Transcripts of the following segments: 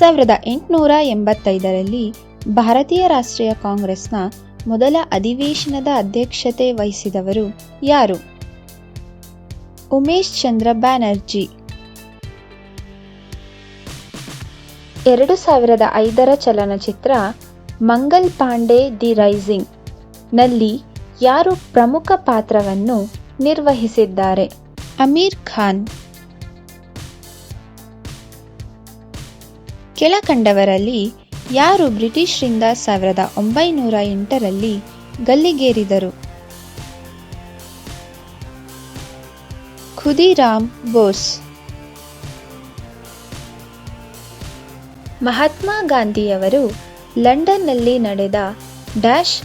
ಸಾವಿರದ ಎಂಟುನೂರ ಎಂಬತ್ತೈದರಲ್ಲಿ ಭಾರತೀಯ ರಾಷ್ಟ್ರೀಯ ಕಾಂಗ್ರೆಸ್ನ ಮೊದಲ ಅಧಿವೇಶನದ ಅಧ್ಯಕ್ಷತೆ ವಹಿಸಿದವರು ಯಾರು? ಉಮೇಶ್ ಚಂದ್ರ ಬ್ಯಾನರ್ಜಿ. ಎರಡು ಸಾವಿರದ ಐದರ ಚಲನಚಿತ್ರ ಮಂಗಲ್ ಪಾಂಡೆ ದಿ ರೈಸಿಂಗ್ನಲ್ಲಿ ಯಾರು ಪ್ರಮುಖ ಪಾತ್ರವನ್ನು ನಿರ್ವಹಿಸಿದ್ದಾರೆ? ಅಮೀರ್ ಖಾನ್. ಕೆಳಕಂಡವರಲ್ಲಿ ಯಾರು ಬ್ರಿಟಿಷರಿಂದ ಸಾವಿರದ ಒಂಬೈನೂರ ಎಂಟರಲ್ಲಿ ಗಲ್ಲಿಗೇರಿದರು. ಖುದಿರಾಮ್ ಬೋಸ್. ಮಹಾತ್ಮ ಗಾಂಧಿಯವರು ಲಂಡನ್ನಲ್ಲಿ ನಡೆದ ಡ್ಯಾಶ್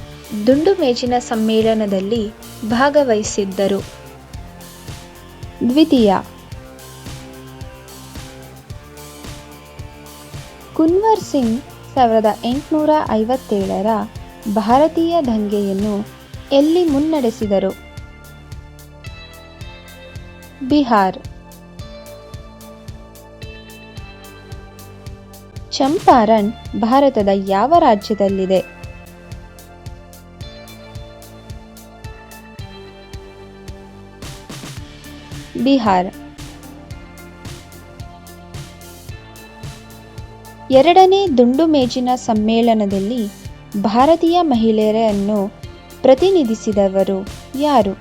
ದುಂಡು ಮೇಜಿನ ಸಮ್ಮೇಳನದಲ್ಲಿ ಭಾಗವಹಿಸಿದ್ದರು. ದ್ವಿತೀಯ ಕುನ್ವರ್ ಸಿಂಗ್ ಸಾವಿರದ ಎಂಟುನೂರ ಐವತ್ತೇಳರ ಭಾರತೀಯ ದಂಗೆಯನ್ನು ಎಲ್ಲಿ ಮುನ್ನಡೆಸಿದರು? ಬಿಹಾರ್. ಚಂಪಾರಣ್ ಭಾರತದ ಯಾವ ರಾಜ್ಯದಲ್ಲಿದೆ? ಬಿಹಾರ್. ಎರಡನೇ ದುಂಡು ಮೇಜಿನ ಸಮ್ಮೇಳನದಲ್ಲಿ ಭಾರತೀಯ ಮಹಿಳೆಯರನ್ನು ಪ್ರತಿನಿಧಿಸಿದವರು ಯಾರು?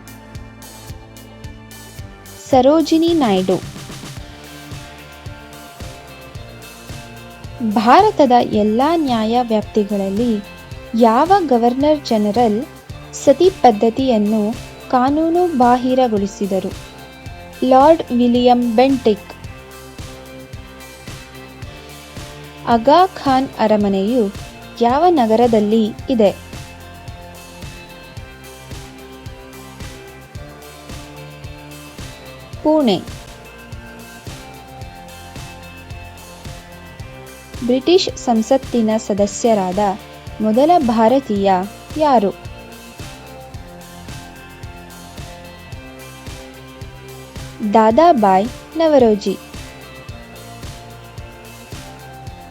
ಸರೋಜಿನಿ ನಾಯ್ಡು. ಭಾರತದ ಎಲ್ಲ ನ್ಯಾಯ ವ್ಯಾಪ್ತಿಗಳಲ್ಲಿ ಯಾವ ಗವರ್ನರ್ ಜನರಲ್ ಸತಿ ಪದ್ಧತಿಯನ್ನು ಕಾನೂನು ಬಾಹಿರಗೊಳಿಸಿದರು Lord William Bentinck. Aga Khan ಅರಮನೆಯು ಯಾವ ನಗರದಲ್ಲಿ ಇದೆ? ಪುಣೆ. ಬ್ರಿಟಿಷ್ ಸಂಸತ್ತಿನ ಸದಸ್ಯರಾದ ಮೊದಲ ಭಾರತೀಯ ಯಾರು? ದಾದಾಬಾಯ್ ನವರೋಜಿ.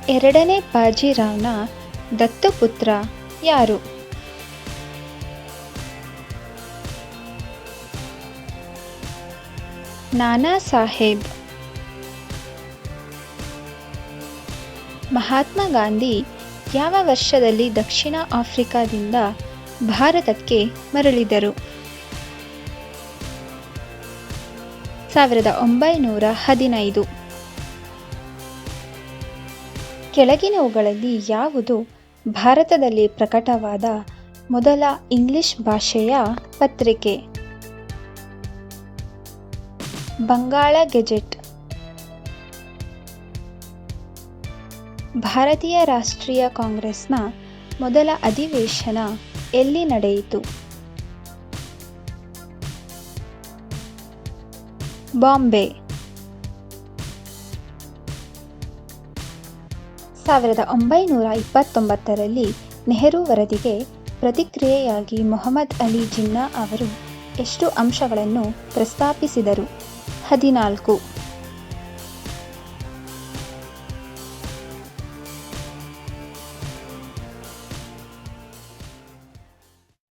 ಎರಡನೇ ಬಾಜಿರಾವ್ನ ದತ್ತುಪುತ್ರ ಯಾರು? ನಾನಾ ಸಾಹೇಬ್. ಮಹಾತ್ಮ ಗಾಂಧಿ ಯಾವ ವರ್ಷದಲ್ಲಿ ದಕ್ಷಿಣ ಆಫ್ರಿಕಾದಿಂದ ಭಾರತಕ್ಕೆ ಮರಳಿದರು? ಸಾವಿರದ ಒಂಬೈನೂರ ಹದಿನೈದು. ಕೆಳಗಿನವುಗಳಲ್ಲಿ ಯಾವುದು ಭಾರತದಲ್ಲಿ ಪ್ರಕಟವಾದ ಮೊದಲ ಇಂಗ್ಲಿಷ್ ಭಾಷೆಯ ಪತ್ರಿಕೆ? ಬಂಗಾಳ ಗೆಜೆಟ್. ಭಾರತೀಯ ರಾಷ್ಟ್ರೀಯ ಕಾಂಗ್ರೆಸ್ನ ಮೊದಲ ಅಧಿವೇಶನ ಎಲ್ಲಿ ನಡೆಯಿತು? ಬಾಂಬೆ. ಸಾವಿರದ ಒಂಬೈನೂರ ಇಪ್ಪತ್ತೊಂಬತ್ತರಲ್ಲಿ ನೆಹರು ವರದಿಗೆ ಪ್ರತಿಕ್ರಿಯೆಯಾಗಿ ಮೊಹಮ್ಮದ್ ಅಲಿ ಜಿನ್ನಾ ಅವರು ಎಷ್ಟು ಅಂಶಗಳನ್ನು ಪ್ರಸ್ತಾಪಿಸಿದರು? ಹದಿನಾಲ್ಕು.